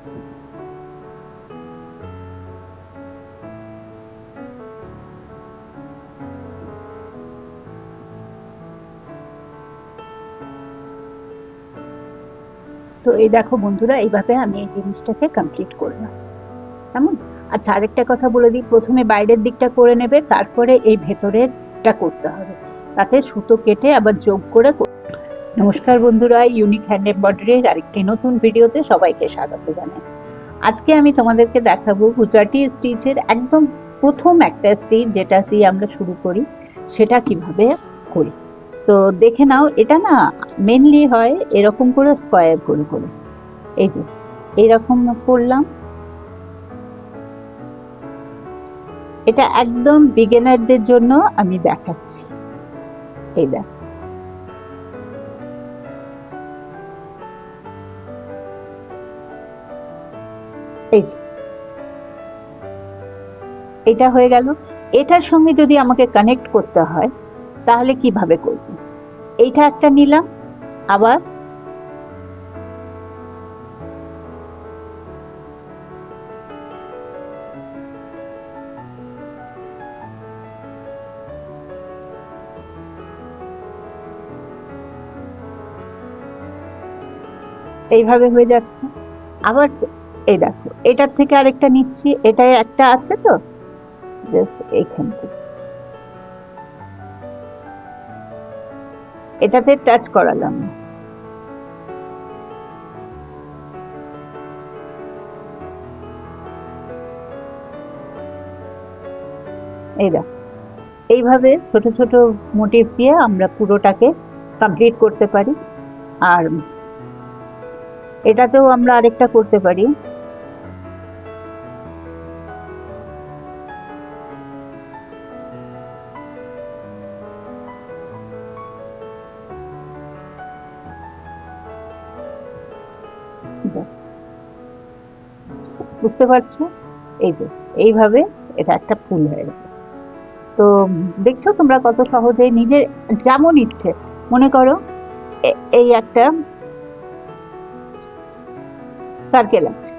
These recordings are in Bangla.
তো এই দেখো বন্ধুরা, এইভাবে আমি এই জিনিসটাকে কমপ্লিট করলাম। কেমন? আচ্ছা আরেকটা কথা বলে দিই। প্রথমে বাইরের দিকটা করে নেবে, তারপরে এই ভেতরেরটা করতে হবে। তাতে সুতো কেটে আবার যোগ করে নমস্কার বন্ধুরা ইউনিক হ্যান্ড এমব্রয়ডারির আরেকটি নতুন ভিডিওতে সবাইকে স্বাগত জানাই। আজকে আমি তোমাদেরকে দেখাবো গুজরাটি স্টিচের একদম প্রথম একটা স্টিচ যেটা দিয়ে আমরা শুরু করি, সেটা কীভাবে করি। তো দেখে নাও, এটা না মেনলি হয় এরকম করে স্কোয়ার করে করে। এই যে, এইরকম করলাম। এটা একদম বিগিনারদের জন্য আমি দেখাচ্ছি। এই দেখ। এই যে। এটা হয়ে গেল। এটার সঙ্গে যদি আমাকে কানেক্ট করতে হয়, তাহলে কীভাবে করব? এইটা একটা নিলাম, আবার এইভাবে হয়ে যাচ্ছে। আবার এই দেখো, এটার থেকে আরেকটা নিচ্ছি এটা একটা আছে তো? জাস্ট এইখান থেকে। এটাতে টাচ করালাম। এই এইভাবে ছোট ছোট মোটিভ দিয়ে আমরা পুরোটাকে কমপ্লিট করতে পারি। আর এটাতেও আমরা আরেকটা করতে পারি। বুঝতে পারছ? এই যে এইভাবে এটা একটা ফুল হয়ে গেল। তো দেখছ তোমরা কত সহজে নিজের যেমন ইচ্ছে মনে করো এই একটা সার্কেল আছে।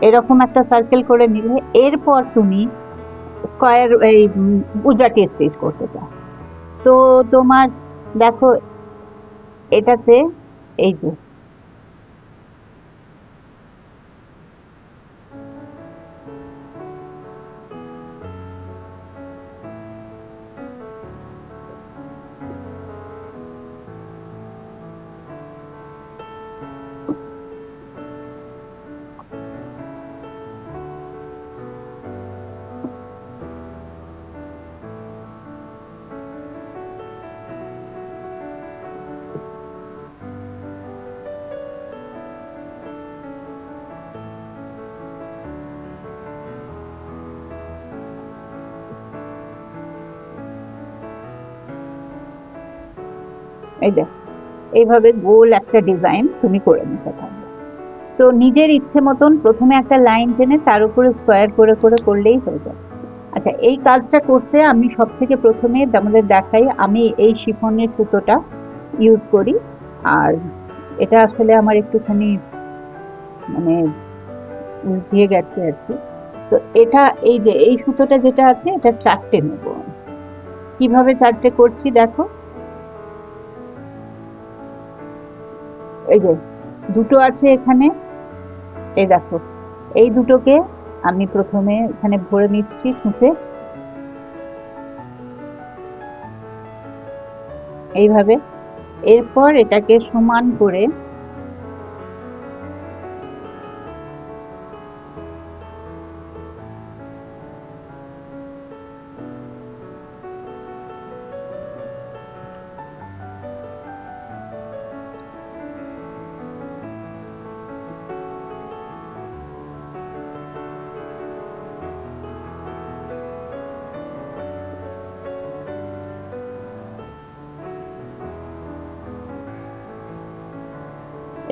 এরকম একটা সার্কেল করে নিলে এরপর তুমি স্কোয়ার এই উম, গুজরাটি স্টিচ করতে চাও। তো তোমার দেখো এটাতে এই যে এই দেখ, এইভাবে গোল একটা ডিজাইন তুমি করে নিতে পারবে। তো নিজের ইচ্ছে মতন প্রথমে একটা লাইন টেনে তার উপরে স্কোয়ার করে করে করলেই হয়ে যাবে। আচ্ছা এই কাজটা করতে আমি সব থেকে প্রথমে আমাদের দেখাই, আমি এই শিফনের সুতোটা ইউজ করি। আর এটা আসলে আমার একটুখানি মানে উলঝিয়ে গেছে আর কি। তো এটা এই যে, এই সুতোটা যেটা আছে, এটা চারটে নেব। কীভাবে চারটে করছি দেখো। এই যে, দুটো আছে এখানে। এই দেখো, এই দুটোকে আমি প্রথমে এখানে ভরে নিচ্ছি ছুঁচে। এইভাবে। এরপর এটাকে সমান করে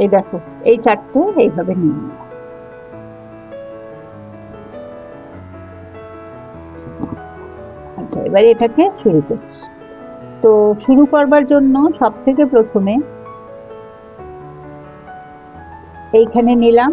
এই দেখো, এই চারটে এইভাবে নিয়ে নিলাম। আচ্ছা এবারে এটাকে শুরু করছি। তো শুরু করবার জন্য সব থেকে প্রথমে এইখানে নিলাম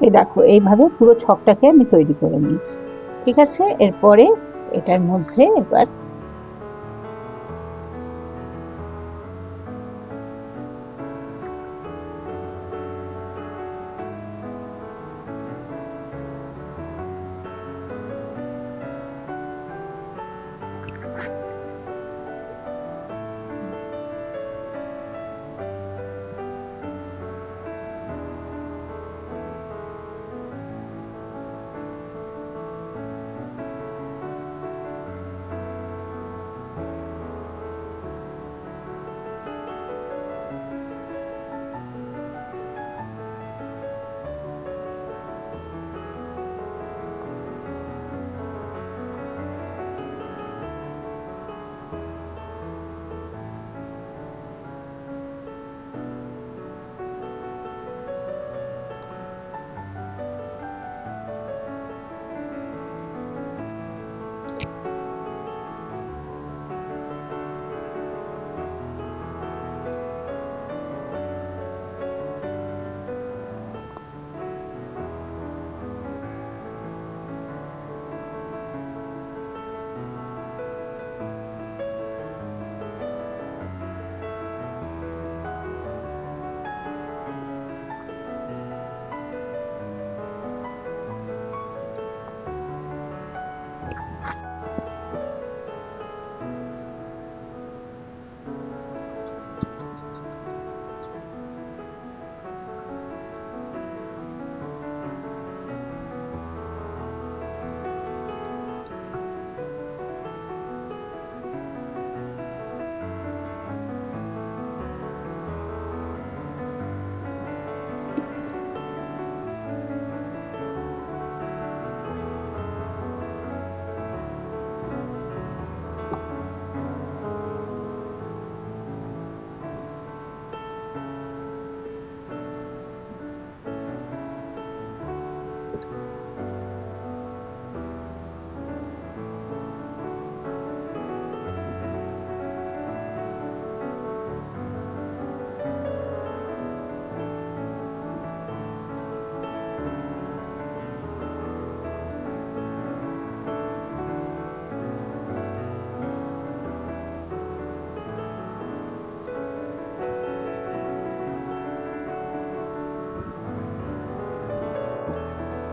এই দেখো, এইভাবে পুরো ছকটাকে আমি তৈরি করে নিয়েছি। ঠিক আছে? এরপরে এটার মধ্যে এবার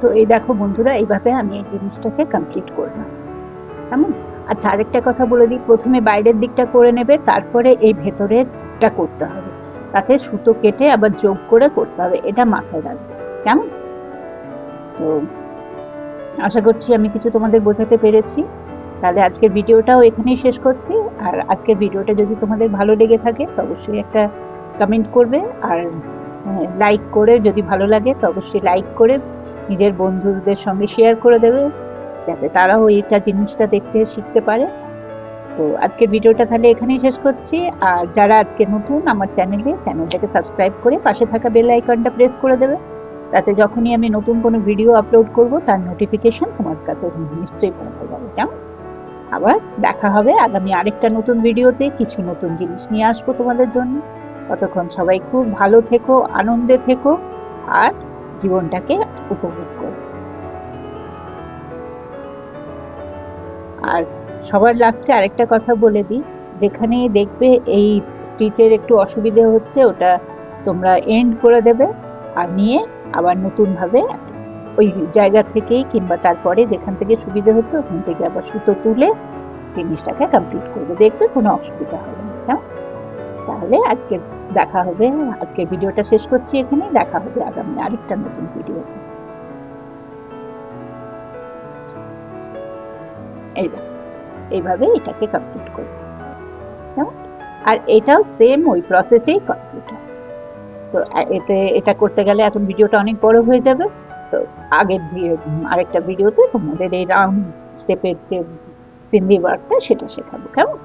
তো এই দেখো বন্ধুরা, এইভাবে আমি এই জিনিসটাকে কমপ্লিট করলাম। কেমন? আচ্ছা আরেকটা কথা বলে দিই। প্রথমে বাইরের দিকটা করে নেবে, তারপরে এই ভেতরেরটা করতে হবে। তাতে সুতো কেটে আবার যোগ করে করতে হবে, এটা মাথায় রাখবে। কেমন? তো আশা করছি আমি কিছু তোমাদের বোঝাতে পেরেছি। তাহলে আজকের ভিডিওটাও এখানেই শেষ করছি। আর আজকের ভিডিওটা যদি তোমাদের ভালো লেগে থাকে, তো অবশ্যই একটা কমেন্ট করবে। আর লাইক করে যদি ভালো লাগে, তো অবশ্যই লাইক করে নিজের বন্ধুদের সঙ্গে শেয়ার করে দেবে, যাতে তারাও এইটা জিনিসটা দেখতে শিখতে পারে। তো আজকের ভিডিওটা তাহলে এখানেই শেষ করছি। আর যারা আজকে নতুন আমার চ্যানেলে, চ্যানেলটাকে সাবস্ক্রাইব করে পাশে থাকা বেল আইকনটা প্রেস করে দেবে। তাতে যখনই আমি নতুন কোনো ভিডিও আপলোড করব, তার নোটিফিকেশন তোমার কাছে নিশ্চয়ই পৌঁছে যাবে। কেমন? আবার দেখা হবে আগামী আরেকটা নতুন ভিডিওতে কিছু নতুন জিনিস নিয়ে আসব তোমাদের জন্য। ততক্ষণ সবাই খুব ভালো থেকো, আনন্দে থেকো। আর জীবনটাকে উপভোগ করো আর সবার লাস্টে আরেকটা কথা বলে দিই যেখানে দেখবে এই স্টিচের একটু অসুবিধে হচ্ছে, ওটা তোমরা এন্ড করে দেবে আর নিয়ে আবার নতুনভাবে ওই জায়গা থেকেই কিংবা তারপরে যেখান থেকে সুবিধা হচ্ছে, ওখান থেকে আবার সুতো তুলে জিনিসটাকে কমপ্লিট করবে দেখবে কোনো অসুবিধা হবে না? তাহলে আজকে দেখা হবে, আজকের ভিডিওটা শেষ করছি এখানে দেখা হবে আগামী আরেকটা নতুন ভিডিওতে। এই এইভাবে এটাকে কমপ্লিট করবে? আর এটাও সেম ওই প্রসেসেই কমপ্লিট হয়। তো এতে, এটা করতে গেলে এখন ভিডিওটা অনেক বড় হয়ে যাবে। তো, আগের আরেকটা ভিডিওতে তোমাদের এই রাউন্ড শেপের যে সিন্দি ওয়ার্কটা সেটা শেখাবো। কেমন?